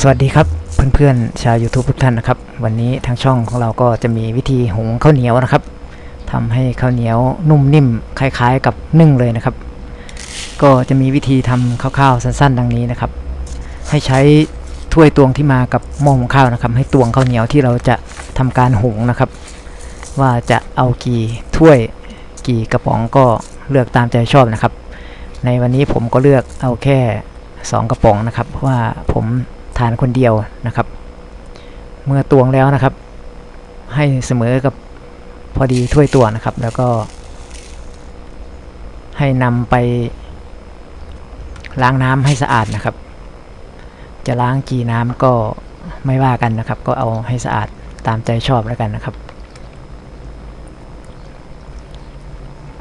สวัสดีครับเพื่อนๆชาว YouTube ทุกท่านนะครับ วันนี้ทางช่องของเราก็จะมีวิธีหุงข้าวเหนียวนะครับทำให้ข้าวเหนียวนุ่มนิ่มคล้าย ๆ กับนึ่งเลยนะครับ ก็จะมีวิธีทำคร่าวๆสั้นๆ ดังนี้นะครับ ให้ใช้ถ้วยตวงที่มากับหม้อหุงข้าวนะครับ ให้ตวงข้าวเหนียวที่เราจะทำการหุงนะครับ ว่าจะเอากี่ถ้วยกี่กระป๋องก็เลือกตามใจชอบนะครับ ในวันนี้ผมก็เลือกเอาแค่ 2 กระป๋องนะครับเพราะว่าผม ทานคนเดียวนะครับ เมื่อตวงแล้วนะครับ ให้เสมอกับพอดีถ้วยตวงนะครับ แล้วก็ ให้นำไปล้างน้ำให้สะอาดนะครับ จะล้างกี่น้ำก็ไม่ว่ากันนะครับ ก็เอาให้สะอาดตามใจชอบแล้วกันนะครับ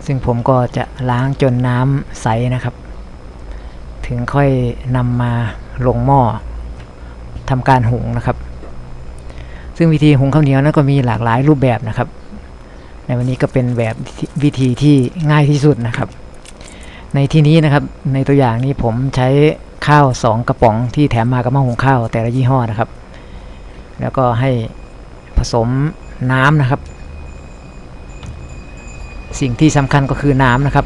ซึ่งผมก็จะล้างจนน้ำใสนะครับ ถึงค่อยนำมาลงหม้อ ทำการหุงนะครับ ซึ่งวิธีหุงข้าวเหนียวนั้นก็มีหลากหลายรูปแบบนะครับ ในวันนี้ก็เป็นแบบวิธีที่ง่ายที่สุดนะครับ ในที่นี้นะครับในตัวอย่างนี้ผมใช้ข้าว 2 กระป๋องที่แถมมากับหม้อหุงข้าวแต่ละยี่ห้อนะครับ แล้วก็ให้ผสมน้ำนะครับ สิ่งที่สำคัญก็คือน้ำนะครับ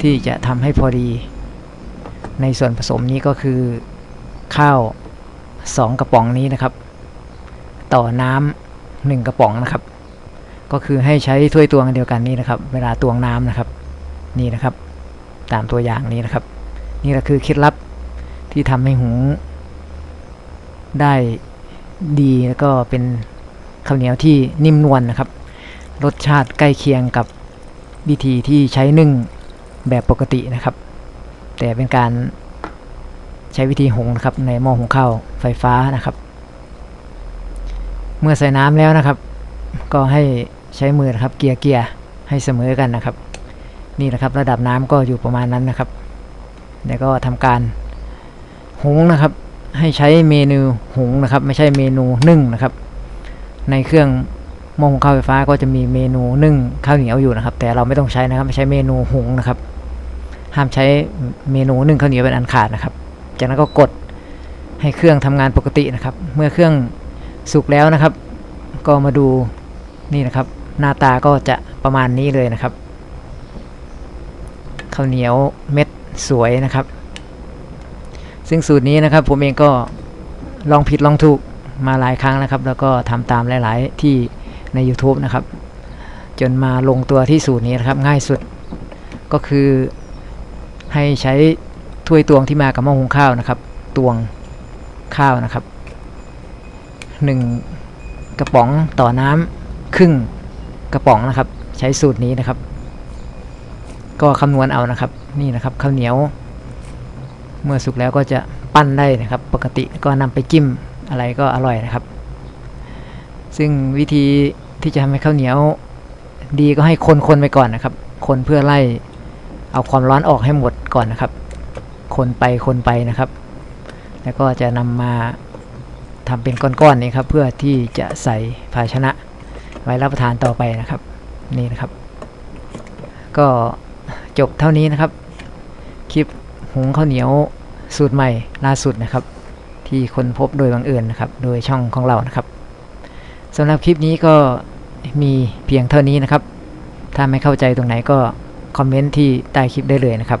ที่จะทำให้พอดี ในส่วนผสมนี้ก็คือ ข้าว 2 กระป๋องนี้นะครับ ต่อน้ำหนึ่งกระป๋องนะครับ ก็คือให้ใช้ถ้วยตวงเดียวกันนี้นะครับ เวลาตวงน้ำนะครับ นี่นะครับ ตามตัวอย่างนี้นะครับ นี่ก็คือเคล็ดลับที่ทำให้หุงได้ดีแล้วก็เป็นข้าวเหนียวที่นิ่มนวลนะครับ รสชาติใกล้เคียงกับวิธีที่ใช้นึ่งแบบปกตินะครับ แต่เป็นการ ใช้วิธีหุงนะครับในหม้อหุงข้าวไฟฟ้านะครับ เมื่อใส่น้ำแล้วนะครับ ก็ให้ใช้มือนะครับเกียร์เกียร์ให้เสมอกันนะครับ นี่นะครับระดับน้ำก็อยู่ประมาณนั้นนะครับแล้วก็ทำการหุงนะครับ ให้ใช้เมนูหุงนะครับ ไม่ใช่เมนูนึ่งนะครับ ในเครื่องหม้อหุงข้าวไฟฟ้าก็จะมีเมนูนึ่งข้าวเหนียวอยู่นะครับ แต่เราไม่ต้องใช้นะครับใช้เมนูหุงนะครับ ห้ามใช้เมนูนึ่งข้าวเหนียวเป็นอันขาดนะครับ จากนั้นก็กดให้เครื่องทำงานปกตินะครับ เมื่อเครื่องสุกแล้วนะครับ ก็มาดูนี่นะครับ หน้าตาก็จะประมาณนี้เลยนะครับข้าวเหนียวเม็ดสวยนะครับ ซึ่งสูตรนี้นะครับผมเองก็ลองผิดลองถูกมาหลายครั้งนะครับ แล้วก็ทำตามหลาย ๆ ที่ใน YouTube นะครับ จนมาลงตัวที่สูตรนี้นะครับง่ายสุดก็คือให้ใช้ ถ้วยตวงที่มากับหม้อหุงข้าวนะครับ ตวงข้าวนะครับหนึ่งกระป๋องต่อน้ำครึ่งกระป๋องนะครับ ใช้สูตรนี้นะครับ ก็คำนวณเอานะครับ นี่นะครับข้าวเหนียว เมื่อสุกแล้วก็จะปั้นได้นะครับ ปกติก็นำไปจิ้มอะไรก็อร่อยนะครับ ซึ่งวิธีที่จะทำให้ข้าวเหนียวดีก็ให้คนๆไปก่อนนะครับ คนเพื่อไล่เอาความร้อนออกให้หมดก่อนนะครับ คนไปคนไปนะครับ แล้วก็จะนำมาทำเป็นก้อนๆนี้ครับ เพื่อที่จะใส่ภาชนะไว้รับประทานต่อไปนะครับ นี่นะครับ ก็จบเท่านี้นะครับ คลิปหุงข้าวเหนียวสูตรใหม่ล่าสุดนะครับ ที่คนพบโดยบังเอิญนะครับ โดยช่องของเรานะครับสำหรับคลิปนี้ก็มีเพียงเท่านี้นะครับ ถ้าไม่เข้าใจตรงไหนก็คอมเมนต์ที่ใต้คลิปได้เลยนะครับ